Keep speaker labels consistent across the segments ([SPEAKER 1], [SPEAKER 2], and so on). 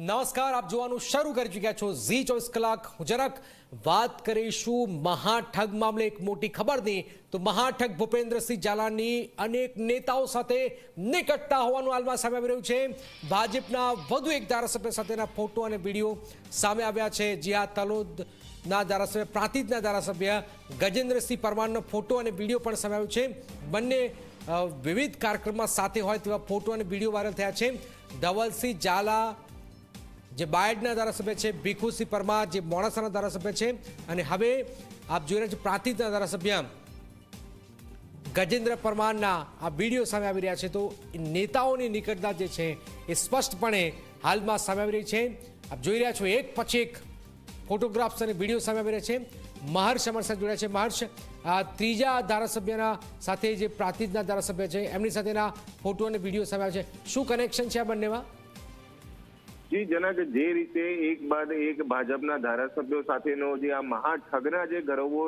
[SPEAKER 1] નમસ્કાર, આપ જોવાનું શરૂ કરી ચૂક્યા છો ઝી ચોવીસ કલાક. હું જરાક વાત કરીશું મહાઠગ મામલે એક મોટી ખબરની. તો મહાઠગ ભૂપેન્દ્રસિંહ ઝાલાની અનેક નેતાઓ સાથે નિકટતા હોવાનું હાલમાં સામે આવી રહ્યું છે. ભાજપના વધુ એક ધારાસભ્ય સાથેના ફોટો અને વીડિયો સામે આવ્યા છે. જ્યાં તલોદના ધારાસભ્ય, પ્રાંતિજના ધારાસભ્ય ગજેન્દ્રસિંહ પરમારનો ફોટો અને વીડિયો પણ સામે આવ્યો છે. બંને વિવિધ કાર્યક્રમમાં સાથે હોય તેવા ફોટો અને વીડિયો વાયરલ થયા છે. ધવલસિંહ ઝાલા જે બાયડના ધારાસભ્ય છે, ભીખુસિંહ પરમાર જે મોડાસાના ધારાસભ્ય છે અને હવે આપ જોઈ રહ્યા છો પ્રાંતિજના ધારાસભ્ય ગજેન્દ્ર પરમારના આ વીડિયો સામે આવી રહ્યા છે. તો નેતાઓની નિકટતા જે છે એ સ્પષ્ટપણે હાલમાં સામે આવી રહી છે. આપ જોઈ રહ્યા છો એક પછી એક ફોટોગ્રાફ્સ અને વીડિયો સામે આવી રહ્યા છે. મહર્ષ અમારી સાથે જોડ્યા છે. મહર્ષ ત્રીજા ધારાસભ્યના સાથે જે પ્રાંતિજના ધારાસભ્ય છે, એમની સાથેના ફોટો અને વીડિયો સામે આવે છે. શું કનેક્શન છે આ બંનેમાં?
[SPEAKER 2] જી જનક જે રીતે એક બાદ એક ભાજપના ધારાસભ્યો સાથેનો જે આ મહાઠગના જે ગરવો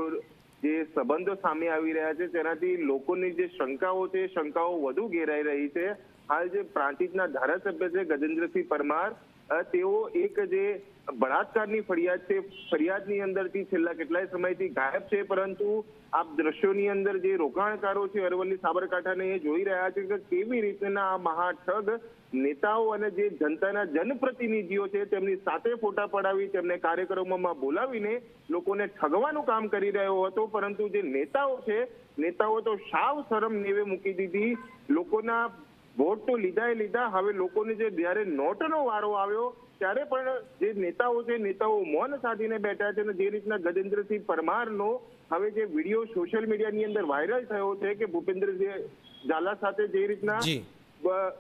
[SPEAKER 2] જે સંબંધો સામે આવી રહ્યા છે, તેનાથી લોકોની જે શંકાઓ છે શંકાઓ વધુ ઘેરાઈ રહી છે. હાલ જે પ્રાંતિજના ધારાસભ્ય છે ગજેન્દ્રસિંહ પરમાર તેઓ એક જે બળાત્કારની ફરિયાદ છે, ફરિયાદની અંદરથી છેલ્લા કેટલાય સમયથી ગાયબ છે, પરંતુ આ દ્રશ્યોની અંદર જે રોકાણકારો છે, અરવલ્લી સાબરકાંઠાને એ જોઈ રહ્યા છે કે કેવી રીતના આ મહાઠગ નેતાઓ અને જે જનતાના જનપ્રતિનિધિઓ છે, તેમની સાથે ફોટા પડાવી, તેમને કાર્યક્રમોમાં બોલાવીને લોકોને ઠગવાનું કામ કરી રહ્યો હતો, પરંતુ જે નેતાઓ છે, નેતાઓ તો સાવ શરમ નેવે મૂકી દીધી. લોકોના વોટ તો લીધા એ લીધા હવે લોકોને જે જ્યારે નોટનો વારો આવ્યો ત્યારે પણ જે નેતાઓ છે નેતાઓ મૌન સાધીને બેઠા છે અને જે રીતના ગજેન્દ્રસિંહ પરમારનો હવે જે વીડિયો સોશિયલ મીડિયાની અંદર વાયરલ થયો છે કે ભૂપેન્દ્રસિંહ ઝાલા સાથે જે રીતના.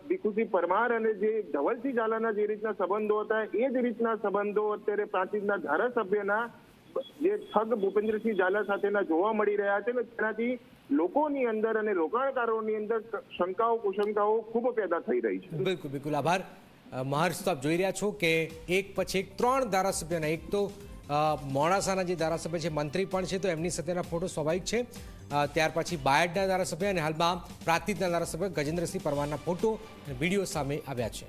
[SPEAKER 2] ભીખુસિંહ પરમાર અને જે ધવલસિંહ ઝાલાના જે રીતના સંબંધો હતા એ જ રીતના સંબંધો અત્યારે પ્રાંતિજના ધારાસભ્યના જે ઠગ ભૂપેન્દ્રસિંહ ઝાલા સાથેના જોવા મળી રહ્યા છે ને તેનાથી લોકોની અંદર અને રોકાણકારોની અંદર શંકાઓ, કુશંકાઓ ખૂબ પેદા થઈ રહી છે.
[SPEAKER 1] બિલકુલ બિલકુલ. આભાર. મહર્ષ આપ જોઈ રહ્યા છો કે એક પછી એક ત્રણ ધારાસભ્યના એક તો મોડાસાના જે ધારાસભ્ય છે, મંત્રી પણ છે, તો એમની સાથેના ફોટો સ્વાભાવિક છે. ત્યાર પછી બાયડના ધારાસભ્ય અને હાલમાં પ્રાંતિજના ધારાસભ્ય ગજેન્દ્રસિંહ પરમારના ફોટો અને વીડિયો સામે આવ્યા છે.